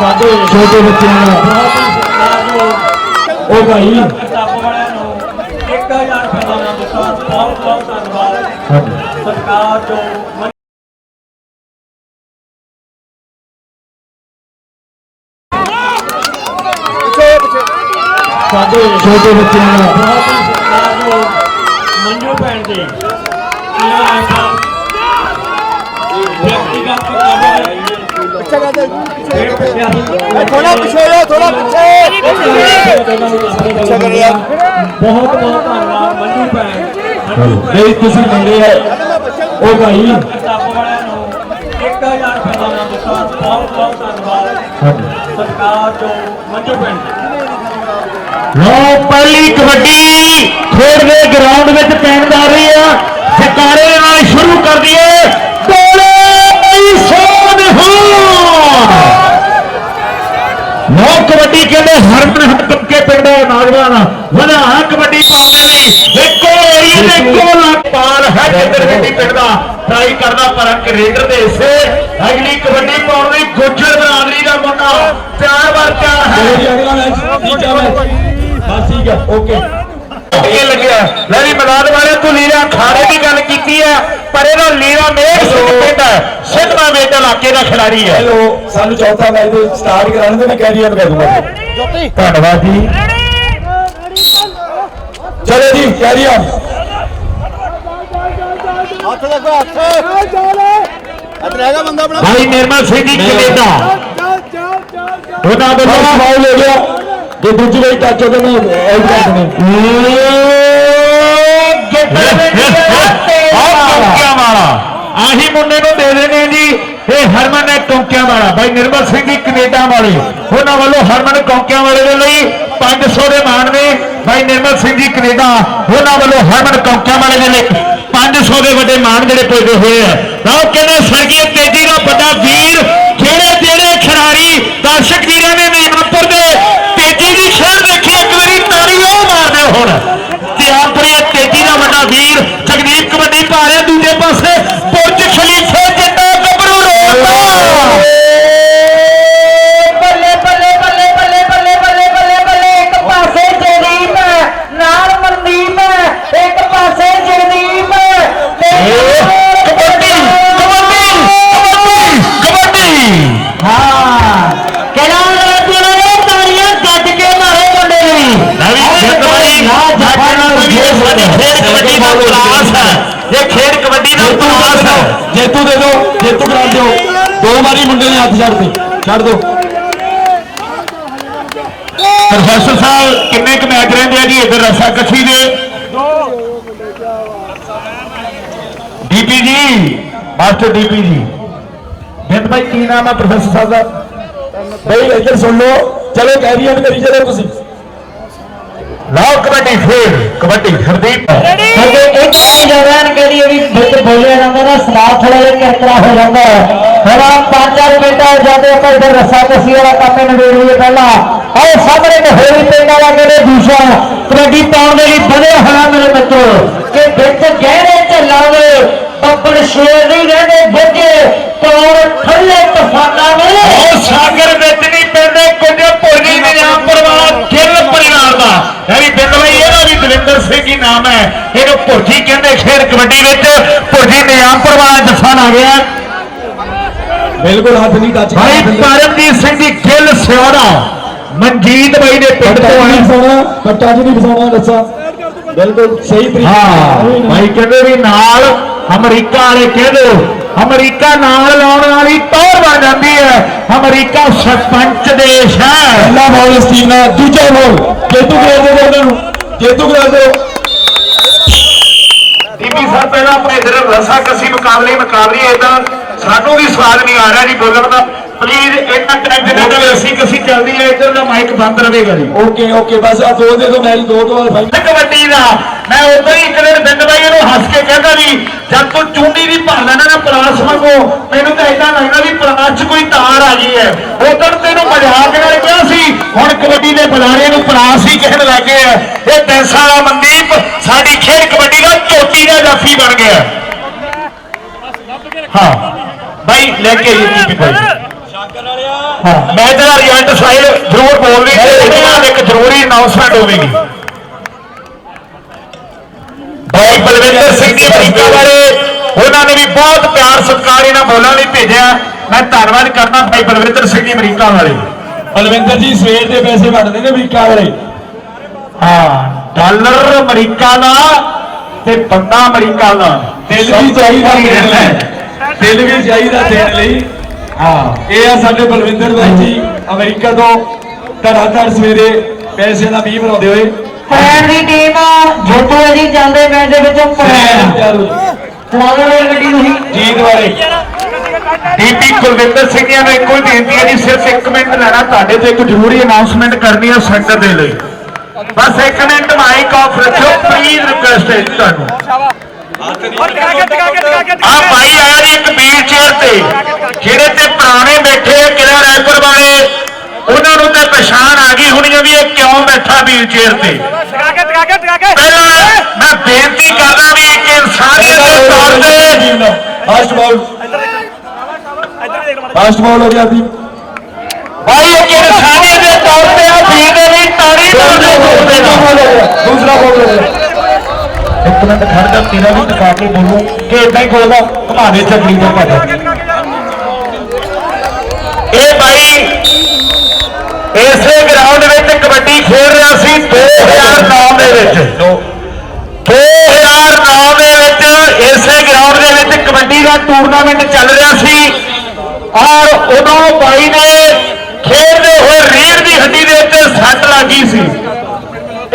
ਸਾਡੇ ਛੋਟੇ ਬੱਚਿਆਂ ਦਾ ਉਹ ਭਾਈ। ਕਿਤਾਬ ਵਾਲਿਆਂ ਨੂੰ 1000 ਰੁਪਏ ਦਾ ਨਾਮ ਦਿੱਤਾ। ਬਹੁਤ ਬਹੁਤ ਧੰਨਵਾਦ। ਸਰਕਾਰ ਜੋ ਸਾਡੇ ਛੋਟੇ ਬੱਚਿਆਂ ਦਾ ਬਹੁਤ ਹੀ ਸਤਿਕਾਰਯੋਗ ਮੰਜੂ ਭੈਣ ਜੀ। ਇਹਨਾਂ ਕਿਤਾਬਾਂ ਥੋੜਾ ਪਿੱਛੇ ਹੋ ਥੋੜਾ ਪਿੱਛੇ। ਪਿੱਛੇ ਕਰਿਆ ਬਹੁਤ ਬਹੁਤ ਧੰਨਵਾਦ ਮੰਜੂ ਭੈਣ। ਮੰਜੂ ਭੈਣ ਨਹੀਂ ਤੁਸੀਂ ਮੰਗੇ ਆ ਉਹ ਭਾਈ। ਕਿਤਾਬ ਵਾਲਿਆਂ ਨੂੰ 1000 ਰੁਪਏ ਦਾ ਨਾਮ ਦਿੱਤਾ। ਬਹੁਤ ਬਹੁਤ ਧੰਨਵਾਦ। ਹਾਂਜੀ। ਸਰਕਾਰ ਜੋ ਮੰਜੂ ਭੈਣ ਲੋ ਪਹਿਲੀ ਕਬੱਡੀ ਖੇਡ ਦੇ ਗਰਾਊਂਡ ਵਿੱਚ ਪੈਣ ਜਾ ਰਹੀ ਆ। ਜਕਾਰੇ ਨਾਲ ਸ਼ੁਰੂ ਕਰ ਦਈਏ। ਕਬੱਡੀ ਕਹਿੰਦੇ ਹਰਮਨ ਹੱਕ ਕੇ ਪਿੰਡ ਦਾ ਨੌਜਵਾਨ। ਵਧਾ ਕਬੱਡੀ ਪਾਉਣ ਲਈ ਇੱਕੋ ਏਰੀਏ ਦੇ ਕੋਲ ਪਾਲ ਹੈ ਜਿੱਧਰ ਕਬੱਡੀ ਪਿੰਡ ਦਾ। ਟਰਾਈ ਕਰਦਾ ਪਰ ਅੰਕ ਰੇਡਰ ਦੇ ਹਿੱਸੇ। ਅਗਲੀ ਕਬੱਡੀ ਪਾਉਣ ਲਈ ਗੁੱਜਰ ਬਰਾਦਰੀ ਦਾ ਮੁੰਡਾ ਚਾਰ ਵਾਰ ਚਾਰ ਹੈ। ਜੀ ਅਗਲਾ ਮੈਚ ਤੀਜਾ ਮੈਚ। ਬਸ ਠੀਕ ਹੈ ਓਕੇ। ਇਹ ਲੱਗਿਆ। ਲੈ ਵੀ ਮੈਦਾਨ ਵਾਲੇ ਤੂੰ ਲੀਰਾ ਖਾੜੇ ਦੀ ਗੱਲ ਕੀਤੀ ਹੈ ਪਰ ਇਹਦਾ ਲੀਰਾ ਮੇਘ ਸਿੰਘ ਪਿੰਡ ਹੈ ਇਲਾਕੇ ਦਾ ਖਿਡਾਰੀ ਹੈ। ਹੈਲੋ ਸਾਨੂੰ ਚੌਥਾ ਮੈਚ ਦੇ ਸਟਾਰਟ ਕਰਾਉਣ ਦੇ ਮੈਂ ਕੈਰੀਅਰ ਕਰ ਦੂੰਗਾ ਧੰਨਵਾਦ ਜੀ। ਚਲੋ ਜੀ ਕੈਰੀਅਰ ਹੱਥ ਦੇਖੋ ਹੱਥ। ਇੱਧਰ ਹੈਗਾ ਬੰਦਾ ਆਪਣਾ। ਭਾਈ ਨਿਰਮਲ ਸਿੰਘ ਜੀ ਕੈਨੇਡਾ। ਉਹਨਾਂ ਵੱਲੋਂ ਫਾਉਲ ਹੋ ਗਿਆ। ਜੇ ਦੂਜੀ ਵਾਰੀ ਟੱਚ ਹੋ ਗਿਆ ਨਾ ਆਊਟ ਕਰ ਦੇਣੇ। ਆਹੀ ਮੁੰਡੇ ਨੂੰ ਦੇ ਦੇਣੇ ਜੀ। ਇਹ ਹਰਮਨ ਹੈ ਕੌਂਕਿਆਂ ਵਾਲਾ। ਬਾਈ ਨਿਰਮਲ ਸਿੰਘ ਜੀ, ਕੈਨੇਡਾ ਵਾਲੇ। ਉਹਨਾਂ ਵੱਲੋਂ ਹਰਮਨ ਕੌਂਕਿਆਂ ਵਾਲੇ ਦੇ ਲਈ 500 ਦੇ ਮਾਣ ਨੇ। ਬਾਈ ਨਿਰਮਲ ਸਿੰਘ ਜੀ, ਕੈਨੇਡਾ। ਉਹਨਾਂ ਵੱਲੋਂ ਹਰਮਨ ਕੌਂਕਿਆਂ ਵਾਲੇ ਦੇ ਲਈ 500 ਦੇ ਵੱਡੇ ਮਾਣ ਜਿਹੜੇ ਭੇਜੇ ਹੋਏ ਆ। ਤਾਂ ਉਹ ਕਹਿੰਦੇ ਸਰਗੀ ਤੇਜੀ ਦਾ ਵੱਡਾ ਵੀਰ ਜਿਹੜੇ ਜਿਹੜੇ ਖਿਡਾਰੀ ਦਰਸ਼ਕ ਵੀਰਾਂ ਨੇ ਨੀਮਪੁਰ ਦੇ, ਤੇਜੀ ਦੀ ਖੇਡ ਦੇਖੀ, ਇੱਕ ਵਾਰੀ ਤਾੜੀ ਉਹ ਮਾਰਦੇ ਹੁਣ ਤਿਆਪੁਰੀ ਤੇਜੀ ਦਾ ਵੱਡਾ ਵੀਰ ਇਹ ਸਾਡੀ ਖੇਡ ਕਬੱਡੀ ਦਾ ਕਲਾਸ ਹੈ। ਇਹ ਖੇਡ ਕਬੱਡੀ ਦਾ ਕਲਾਸ ਹੈ। ਜੇਤੂ ਦੇ ਦਿਓ ਜੇਤੂ ਕਰਾ ਦਿਓ। ਦੋ ਵਾਰੀ ਮੁੰਡੇ ਨੇ ਹੱਥ ਛੱਡ ਦੇ ਛੱਡ ਦਿਓ ਪ੍ਰੋਫੈਸਰ ਸਾਹਿਬ ਕਿੰਨੇ ਕੁ ਮੈਚ ਰਹਿੰਦੇ ਆ ਜੀ? ਇਧਰ ਰਸਾ ਕੱਛੀ ਦੇ। ਡੀਪੀ ਜੀ ਮਾਸਟਰ ਡੀਪੀ ਜੀ। ਬਿੰਦ ਭਾਈ ਕੀ ਨਾਮ ਹੈ ਪ੍ਰੋਫੈਸਰ ਸਾਹਿਬ ਦਾ? ਬਈ ਇੱਧਰ ਸੁਣ ਲਓ। ਚਲੋ ਕੈਰੀਅਰ ਕਰੀ ਚਲੋ ਤੁਸੀਂ। ਲਾਓ ਕਬੱਡੀ ਫੇਰ ਕਬੱਡੀ ਹਰਦੀਪ ਸਾਡੇ ਇੱਕ ਆਈ ਜਵਾਨ ਕਿਹੜੀ ਵੀ ਵਿੱਚ ਬੋਲਿਆ ਜਾਂਦਾ ਨਾ ਸਲਾਹ ਥੋੜਾ ਜਿਹਾ ਕਿਰਕਰਾ ਹੋ ਜਾਂਦਾ ਹਵਾ ਪੰਜ ਚਾਰ ਮਿੰਟ ਆ ਜਾਂਦੇ ਆਪਾਂ ਇਧਰ ਰਸਾ ਕਸੀ ਵਾਲਾ ਕੰਮ ਨਵੇੜ ਲਈਏ ਪਹਿਲਾਂ। ਆਓ ਸਾਹਮਣੇ ਤੇ ਹੋਰੀ ਪਿੰਡ ਵਾਲਾ ਕਿਹੜੇ ਦੂਸਰਾ ਕਬੱਡੀ ਪਾਉਣ ਦੇ ਲਈ ਵਧੇ ਹੋਣਾ ਮੇਰੇ ਮਿੱਤਰੋ ਕਿ ਵਿੱਚ ਗਹਿਰੇ ਝੱਲਾਂਗੇ ਬੱਬੜ ਸ਼ੇਰ ਨਹੀਂ ਰਹਿੰਦੇ ਬੱਜੇ ਤੌਰ ਠੱਲੇ ਤੂਫਾਨਾਂ ਨੇ ਉਹ ਸਾਗਰ ਵਿੱਚ ਨਹੀਂ ਪੈਂਦੇ ਕੁਝ ਭੋਲੀ ਨਿਜ਼ਾਮ ਪਰਿਵਾਰ ਗਿੱਲ ਪਰਿਵਾਰ ਦਾ ਇਹ ਵੀ ਬਿੰਦ ਭਾਈ ਇਹਦਾ ਵੀ ਦਵਿੰਦਰ ਸਿੰਘ ਹੀ ਨਾਮ ਹੈ। ਇਹਨੂੰ ਭੁਰਜੀ ਕਹਿੰਦੇ ਖੇਡ ਕਬੱਡੀ ਵਿੱਚ। ਭੁਰਜੀ ਨਿਜ਼ਾਮ ਪਰਿਵਾਰ ਜੱਫਾ ਆ ਗਿਆ। ਬਿਲਕੁਲ ਹੱਥ ਨਹੀਂ ਟੱਚ ਭਾਈ ਪਰਮਜੀਤ ਸਿੰਘ ਦੀ ਗਿੱਲ ਸਿਆੜਾ ਮਨਜੀਤ ਬਾਈ ਦੇ ਪਿੰਡ ਤੋਂ ਆਏ ਫਸਾਉਣਾ ਪੱਟਾ ਜੀ ਨਹੀਂ ਫਸਾਉਣਾ ਦੱਸਾਂ। ਬਿਲਕੁਲ ਸਹੀ ਤਰੀਕੇ ਹਾਂ ਭਾਈ ਕਹਿੰਦੇ ਵੀ ਨਾਲ ਅਮਰੀਕਾ ਵਾਲੇ ਕਹਿੰਦੇ ਅਮਰੀਕਾ ਨਾਲ ਲਾਉਣ ਵਾਲੀ ਟੌਰ ਬਣ ਜਾਂਦੀ ਹੈ। ਅਮਰੀਕਾ ਸਰਪੰਚ ਦੇਸ਼ ਹੈ। ਪਹਿਲਾ ਬਾਲ ਦਾ ਦੂਜਾ ਬਾਲ ਜੇਤੂ ਕਰਾ ਦਿਓ ਉਹਨਾਂ ਨੂੰ। ਜੇਤੂ ਕਰਾ ਦਿਓ ਟੀਵੀ ਸਰ ਪਹਿਲਾਂ ਆਪਣੇ ਇਧਰ ਰਸਾ ਕਸੀ ਮੁਕਾਬਲੇ ਮੁਕਾਬਲੇ ਇਦਾਂ ਸਾਨੂੰ ਵੀ ਸਵਾਦ ਨਹੀਂ ਆ ਰਿਹਾ ਜੀ ਬੋਲਣ ਦਾ। ਪਲੀਜ਼ ਇੰਨਾ ਟਾਈਮ ਦੇ ਰਸੀ ਕਸੀ ਚੱਲਦੀ ਹੈ ਇਧਰ ਦਾ ਮਾਈਕ ਬੰਦ ਰਹੇਗਾ ਜੀ। ਓਕੇ ਓਕੇ ਬਸ ਆ ਦੋ ਦੇ ਦੋ ਮੈਚ ਦੋ ਤੋਂ ਬਾਅਦ ਫਾਈਨਲ ਕਬੱਡੀ ਦਾ ਮੈਂ ਉਦੋਂ ਹੀ ਇੱਕ ਦਿਨ ਬਿੰਦ ਬਾਈ ਇਹਨੂੰ ਹੱਸ ਕੇ ਕਹਿੰਦਾ ਵੀ ਜਦ ਤੂੰ ਚੁੰਡੀ ਦੀ ਭਰ ਲੈਣਾ ਨਾ ਪਲਾਸ ਵਾਂਗੂ ਮੈਨੂੰ ਤਾਂ ਇਦਾਂ ਲੱਗਦਾ ਵੀ ਪਲਾਸ 'ਚ ਕੋਈ ਤਾਰ ਆ ਗਈ ਹੈ। ਉਦੋਂ ਤੈਨੂੰ ਮਜ਼ਾਕ ਨਾਲ ਕਿਹਾ ਸੀ ਹੁਣ ਕਬੱਡੀ ਦੇ ਬੁਲਾਰੇ ਨੂੰ ਪਲਾਸ ਹੀ ਕਹਿਣ ਲੱਗੇ ਆ। ਇਹ ਪੈਸਾ ਵਾਲਾ ਮਨਦੀਪ ਸਾਡੀ ਖੇਡ ਕਬੱਡੀ ਦਾ ਚੋਟੀ ਦਾ ਜਾਫੀ ਬਣ ਗਿਆ। ਹਾਂ ਬਾਈ ਲੈ ਕੇ ਆਈਏ ਜੀ ਭਾਈ। ਹਾਂ ਮੈਚ ਦਾ ਰਿਜ਼ਲਟ ਸਾਹਿਲ ਜ਼ਰੂਰ ਬੋਲਦੀ ਤੇ ਇਹਦੇ ਨਾਲ ਇੱਕ ਜ਼ਰੂਰੀ ਅਨਾਉਂਸਮੈਂਟ ਹੋਵੇਗੀ। ਭਾਈ ਬਲਵਿੰਦਰ ਸਿੰਘ ਜੀ ਅਮਰੀਕਾ ਵਾਲੇ ਉਹਨਾਂ ਨੇ ਵੀ ਬਹੁਤ ਪਿਆਰ ਸਤਿਕਾਰ ਇਹਨਾਂ ਬੋਲਣ ਲਈ ਭੇਜਿਆ। ਮੈਂ ਧੰਨਵਾਦ ਕਰਦਾ ਭਾਈ ਬਲਵਿੰਦਰ ਸਿੰਘ ਜੀ ਅਮਰੀਕਾ ਵਾਲੇ ਬਲਵਿੰਦਰ ਜੀ ਸਵੇਰ ਦੇ ਪੈਸੇ ਵੰਡਦੇ ਨੇ ਅਮਰੀਕਾ ਵਾਲੇ। ਹਾਂ ਡਾਲਰ ਅਮਰੀਕਾ ਦਾ ਤੇ ਬੰਦਾ ਅਮਰੀਕਾ ਦਾ। ਦਿਲ ਵੀ ਚਾਹੀਦਾ ਦੇਣ ਲਈ ਦਿਲ ਵੀ ਚਾਹੀਦਾ ਦੇਣ ਲਈ। ਹਾਂ। ਇਹ ਆ ਸਾਡੇ ਬਲਵਿੰਦਰ ਭਾਈ ਜੀ ਅਮਰੀਕਾ ਤੋਂ। ਧੜਾਧੜ ਸਵੇਰੇ ਪੈਸੇ ਦਾ ਮੀਂਹ ਬਣਾਉਂਦੇ ਹੋਏ। ਫੈਨ ਦੀ ਟੀਮ ਜੋਤੂ ਜੀ ਜਾਂਦੇ ਮੈਚ ਦੇ ਵਿੱਚੋਂ ਵਾਲੀ ਗੱਡੀ ਤੁਸੀਂ ਜੀਤ ਵਾਲੇ ਡੀਪੀ ਕੁਲਵਿੰਦਰ ਸਿੰਘ ਜੀ ਨੂੰ ਇੱਕੋ ਹੀ ਬੇਨਤੀ ਹੈ ਜੀ ਸਿਰਫ 1 ਮਿੰਟ ਲੈਣਾ। ਤੁਹਾਡੇ ਤੋਂ ਇੱਕ ਜ਼ਰੂਰੀ ਅਨਾਉਂਸਮੈਂਟ ਕਰਨੀ ਹੈ ਸੈਂਟਰ ਦੇ ਲਈ। ਬਸ 1 ਮਿੰਟ ਮਾਈਕ ਆਫ ਰੱਖਿਓ ਪਲੀਜ਼ ਰਿਕੁਐਸਟ ਹੈ ਤੁਹਾਨੂੰ। ਆ ਭਾਈ ਆਇਆ ਜੀ ਇੱਕ ਵੀਲ ਚੇਅਰ ਤੇ ਜਿਹੜੇ ਤੇ ਪੁਰਾਣੇ ਬੈਠੇ ਕਿਲਾ ਰਾਏਪੁਰ ਵਾਲੇ ਉਹਨਾਂ ਨੂੰ ਤੇ ਪਛਾਣ ਆ ਗਈ ਹੋਣੀ ਵੀ ਇਹ ਕਿਉਂ ਬੈਠਾ ਵੀਲ ਚੇਅਰ ਤੇ। ਪਹਿਲਾਂ ਮੈਂ ਬੇਨਤੀ ਕਰਦਾ ਵੀ ਇੱਕ ਇਨਸਾਨੀਅਤ ਦੇ ਤੌਰ ਤੇ ਫਾਸਟ ਬਾਲ ਫਾਸਟ ਬਾਲ ਹੋ ਗਿਆ ਸੀ ਭਾਈ ਇੱਕ ਇਨਸਾਨੀਅਤ ਦੇ ਤੌਰ ਤੇ ਆ ਵੀਰ ਦੇ ਲਈ ਤਾੜੀ ਮਾਰਦੇ ਦੂਸਰਾ ਬਾਲ ਹੋ ਗਿਆ ਇੱਕ ਮਿੰਟ ਖੜ ਜਾ, ਤੇਰਾ ਵੀ ਟਕਾ ਕੇ ਬੋਲੂ ਕਿ ਇਦਾਂ ਹੀ ਖੋਲਦਾ, ਘੁਮਾ ਚੱਕਰੀ ਤੋਂ ਭੱਜ। ਇਹ ਭਾਈ ਇਸੇ ਗਰਾਊਂਡ ਵਿੱਚ ਕਬੱਡੀ ਖੇਡ ਰਿਹਾ ਸੀ 2009 ਦੇ ਵਿੱਚ। 2009 ਦੇ ਵਿੱਚ ਇਸੇ ਗਰਾਊਂਡ ਦੇ ਵਿੱਚ ਕਬੱਡੀ ਦਾ ਟੂਰਨਾਮੈਂਟ ਚੱਲ ਰਿਹਾ ਸੀ। ਔਰ ਉਦੋਂ ਬਾਈ ਨੇ ਖੇਡਦੇ ਹੋਏ ਰੀੜ ਦੀ ਹੱਡੀ ਦੇ ਉੱਤੇ ਸੱਟ ਲੱਗੀ ਸੀ।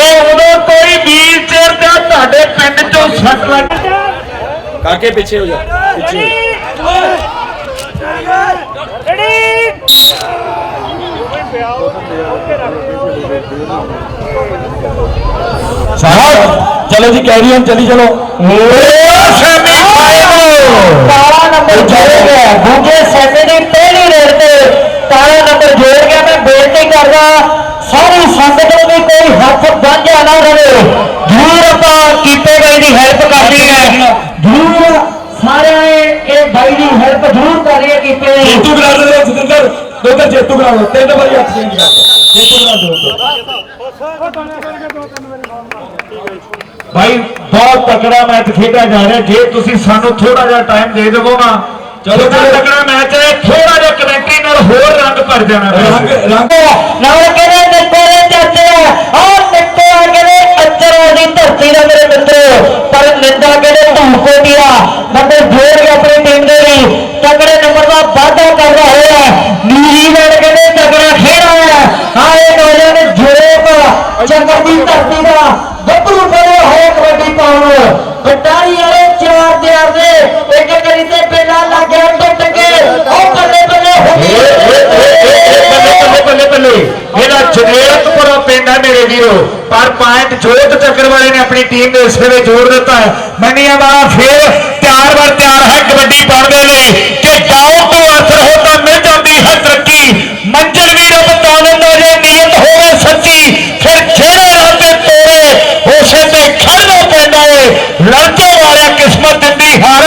ਇਹ ਉਦੋਂ ਕੋਈ ਤੁਹਾਡੇ ਪਿੰਡ ਚੋਂ ਸੱਟ ਲੱਗ ਕਾਕੇ ਪਿੱਛੇ ਹੋ ਜਾ ਪਿੱਛੇ ਸਾਹਿਬ ਚਲੋ ਜੀ ਕੈਰੀ ਚਲੀ ਚਲੋ। ਦੋ ਜੇਤੂ ਕਰਾ ਦੋ ਤਿੰਨ ਵਾਰੀ ਹੱਥ ਚੇਂਜ ਕਰ ਕਰਾ ਦੋ ਭਾਈ ਬਹੁਤ ਤਕੜਾ ਮੈਚ ਖੇਡਿਆ ਜਾ ਰਿਹਾ। ਜੇ ਤੁਸੀਂ ਸਾਨੂੰ ਥੋੜਾ ਜਿਹਾ ਟਾਈਮ ਦੇ ਦਿਵੋ ਨਾ ਚਲੋ ਤਕੜਾ ਮੈਚ ਹੈ ਥੋੜਾ ਜਿਹਾ ਕਮੈਂਟਰੀ ਨਾਲ ਹੋਰ ਰੰਗ ਭਰ ਜਾਣਾ ਰੰਗ ਰੰਗ। ਨਾਲ ਕਹਿੰਦੇ ਨਿੱਕੋਰੇ ਚਾਚੇ ਆ ਨਿੱਕੋਆ ਕਹਿੰਦੇ ਅੱਜਰ ਦੀ ਧਰਤੀ ਦਾ ਮੇਰੇ ਮਿੱਤਰੋ ਪਰ ਨਿੰਦਾ ਕਹਿੰਦੇ ਧੂਮ ਕੋਟੀਆ ਨੰਬਰ 2 ਹੈ ਪਰ ਪੁਆਇੰਟ ਜੋਤ ਚੱਕਰ ਵਾਲੇ ਨੇ ਆਪਣੀ ਟੀਮ ਦੇ ਇਸ ਵੇਲੇ ਜੋੜ ਦਿੱਤਾ ਹੈ। ਮੰਨੀਆਂ ਵਾਲਾ ਫੇਰ ਤਿਆਰ ਬਰ ਤਿਆਰ ਹੈ ਕਬੱਡੀ ਪਾਉਣ ਦੇ ਲਈ ਕਿ ਗਾਉਂ ਤੋਂ ਅਸਰ ਹੋ ਤਾਂ ਮਿਲ ਜਾਂਦੀ ਹੈ ਤਰੱਕੀ। ਮੰਜ਼ਿਲ ਵੀ ਰੱਬ ਤਾਂ ਦਿੰਦਾ ਜੇ ਨੀਅਤ ਹੋਵੇ ਸੱਚੀ, ਫਿਰ ਜਿਹੜੇ ਰਾਹ ਤੇ ਤੋਰੇ ਉਸੇ ਤੇ ਖੜਨਾ ਪੈਂਦਾ ਏ ਲੜਕੇ ਵਾਲਿਆ ਕਿਸਮਤ ਦਿੰਦੀ ਹਾਰ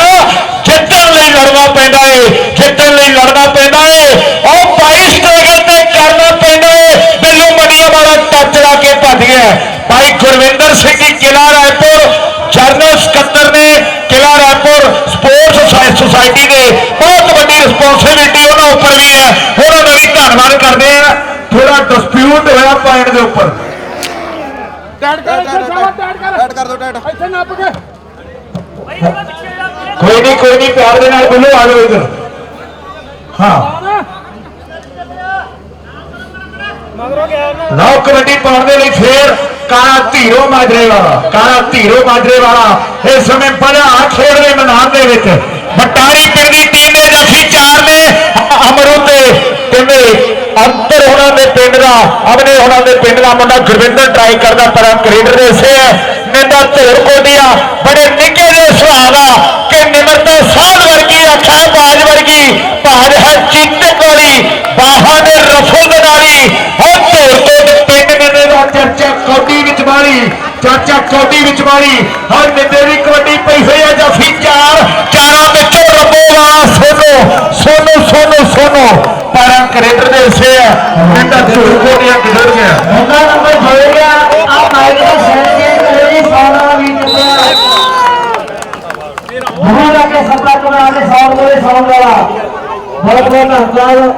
ਜਿੱਤਣ ਲਈ ਲੜਨਾ ਪੈਂਦਾ ਏ ਜਿੱਤਣ ਲਈ ਲੜਨਾ ਪੈਂਦਾ ਏ ਉਹ ਭਾਈ ਸਟਰਗਲ ਤੇ ਕਰਨਾ ਪੈਂਦਾ ਏ ਬਿੱਲੂ ਮੰਡੀਆਂ ਵਾਲਾ ਟੱਚ ਲਾ ਕੇ ਭੱਜ ਗਿਆ ਭਾਈ ਗੁਰਵਿੰਦਰ ਸਿੰਘ ਜੀ ਕਿਲਾ ਰਾਏਪੁਰ। ਜਰਨਲ ਸਕੱਤਰ ਨੇ ਕਿਲਾ ਰਾਏਪੁਰ ਸਪੋਰਟਸ ਸੁਸਾਇ- ਸੁਸਾਇਟੀ ਦੇ ਬਹੁਤ ਵੱਡੀ ਰਿਸਪੌਂਸਿਬਿਲਟੀ ਉਹਨਾਂ ਉੱਪਰ ਵੀ ਹੈ। ਉਹਨਾਂ ਦਾ ਵੀ ਧੰਨਵਾਦ ਕਰਦੇ ਆ ਥੋੜਾ ਡਿਸਪਿਊਟ ਹੋਇਆ ਪੁਆਇੰਟ ਦੇ ਉੱਪਰ। ਟੈਟ ਕਰ ਟੈਟ ਕਰ ਦੋ ਟੈਟ ਇੱਥੇ ਨੱਪ ਕੇ। ਕੋਈ ਨਹੀਂ ਕੋਈ ਨਹੀਂ ਪਿਆਰ ਦੇ ਨਾਲ ਬੋਲੋ ਆ ਜਾਓ ਇੱਧਰ। ਹਾਂ। ਲਓ ਕਬੱਡੀ ਪਾਉਣ ਦੇ ਲਈ ਫੇਰ ਕਾਲਾ ਧੀਰੋ ਮਾਜਰੇ ਵਾਲਾ ਕਾਲਾ ਧੀਰੋ ਮਾਜਰੇ ਵਾਲਾ ਇਸ ਸਮੇਂ ਬੜਾ ਖੇਡ ਦੇ ਮੈਦਾਨ ਦੇ ਵਿੱਚ ਬਟਾਰੀ ਪਿੰਡ ਦੀ ਟੀਮ ਨੇ ਜਫੀ ਚਾਰ ਨੇ ਅ- ਅਮਰੂ ਤੇ ਕਹਿੰਦੇ ਅੰਤਰ ਉਹਨਾਂ ਦੇ ਪਿੰਡ ਦਾ, ਅਮਨੇ ਉਹਨਾਂ ਦੇ ਪਿੰਡ ਦਾ ਮੁੰਡਾ ਗੁਰਵਿੰਦਰ ਟਰਾਈ ਕਰਦਾ, ਪਰ ਕ੍ਰਿਕਟਰ ਦੇ ਸੇ ਨਿੰਦਾ ਧੋਰ ਕੋਟੀਆ ਬੜੇ ਨਿੱਕੇ ਦੇ ਸੁਭਾਅ ਦਾ ਕਿ ਨਿਮਰਤਾ ਸਾਧ ਵਰਗੀ ਅੱਖਾਂ ਬਾਜ ਵਰਗੀ ਚਾਚਾ ਕੋਟੀ ਵਿੱਚ ਮਾਰੀ। ਹਰ ਨਿੰਦੇ ਦੀ ਕਬੱਡੀ ਪਈ ਹੋਈ ਹੈ ਜਫੀ ਚਾਰ। ਚਾਰਾਂ ਵਿੱਚੋਂ ਰੱਬੋ ਵਾਲਾ ਸੋਨੋ ਸੋਨੋ ਸੋਨੋ ਸੋਨੋ। ਪਰ ਹਿੱਸੇ ਆ। ਕਹਿੰਦਾ ਝੂਠ ਕੋਟੀਆਂ ਕਿਧਰ ਗਿਆ ਉਹਨਾਂ ਨੰਬਰ ਜੋੜ ਗਿਆ। ਆ ਮਾਈਕ ਦਾ ਸੈਨ ਜੇ ਕਰੇ ਜੀ ਵੀ ਚੱਲਿਆ ਬਹੁਤ ਲਾ ਕੇ ਸੱਤਾ ਕਰਾ ਕੇ ਸੌਣ ਵਾਲੇ ਸੌਣ ਵਾਲਾ। ਬਹੁਤ ਬਹੁਤ ਧੰਨਵਾਦ।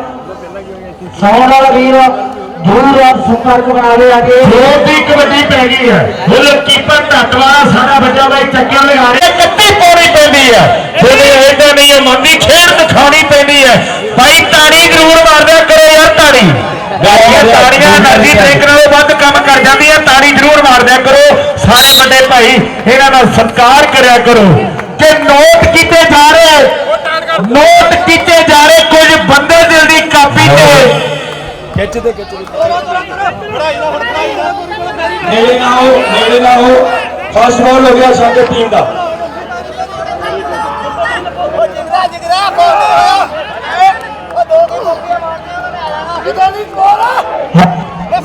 ਸੌਣ ਵਾਲਾ ਵੀਰ ਦੂਰ ਆਪ ਸੰਪਰਕ ਬਣਾਵੇ ਅਗੇ। ਹੋਰ ਦੀ ਕਬੱਡੀ ਪੈ ਗਈ ਹੈ। ਮਤਲਬ ਕੀਪਰ ਢੱਟ ਸਾਡਾ ਬੱਚਾ ਬਾਈ ਚੱਕਰ ਲਗਾ ਰਿਹਾ। ਕੱਤੀ ਪੌੜੀ ਪੈਂਦੀ ਹੈ। ਬੋਲੇ ਐਡਾ ਨਹੀਂ ਹੈ ਮੰਦੀ ਖੇਡ ਦਿਖਾਣੀ ਪੈਂਦੀ ਹੈ। ਭਾਈ ਤਾੜੀ ਜ਼ਰੂਰ ਮਾਰਦਿਆ ਕਰੋ ਯਾਰ ਤਾੜੀ। ਗਾਇਆ ਤਾੜੀਆਂ એનર્ਜੀ ਡਰਿੰਕ ਨਾਲੋਂ ਵੱਧ ਕੰਮ ਕਰ ਜਾਂਦੀਆਂ, ਤਾੜੀ ਜ਼ਰੂਰ ਮਾਰਦਿਆ ਕਰੋ। ਸਾਰੇ ਵੱਡੇ ਭਾਈ, ਇਹਨਾਂ ਦਾ ਸਤਿਕਾਰ ਕਰਿਆ ਕਰੋ। ਕਿ ਨੋਟ ਕੀਤੇ ਜਾ ਰਹੇ, ਨੋਟ ਕੀਤੇ ਜਾ ਰਹੇ ਕੁਝ ਬੰਦੇ ਦਿਲ ਦੀ ਕਾਪੀ ਤੇ। ਨੇੜੇ ਨਾ ਹੋ ਨੇੜੇ ਨਾ ਹੋ। ਫਸਟ ਬਾਲ ਹੋ ਗਿਆ ਸਾਡੇ ਟੀਮ ਦਾ। ਜਿਗਰਾ ਜਿਗਰਾ ਬੋਲ ਉਹ ਦੋ ਕੀ। ਮੌਕੇ ਮਾਰਦੇ ਕਿਦਾਂ ਨਹੀਂ ਬੋਲ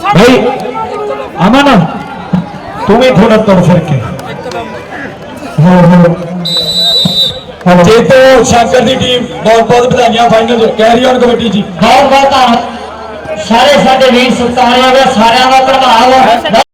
ਭਾਈ ਅਮਨ ਤੂੰ ਵੀ ਥੋੜਾ ਤੁਰ ਫਿਰ ਕੇ ਜੇਤੋ ਸ਼ੰਕਰ ਦੀ ਟੀਮ ਸਾਰੇ ਸਾਡੇ ਵੀਰ ਸਤਾਰਿਆਂ ਦਾ ਸਾਰਿਆਂ ਦਾ ਪ੍ਰਭਾਵ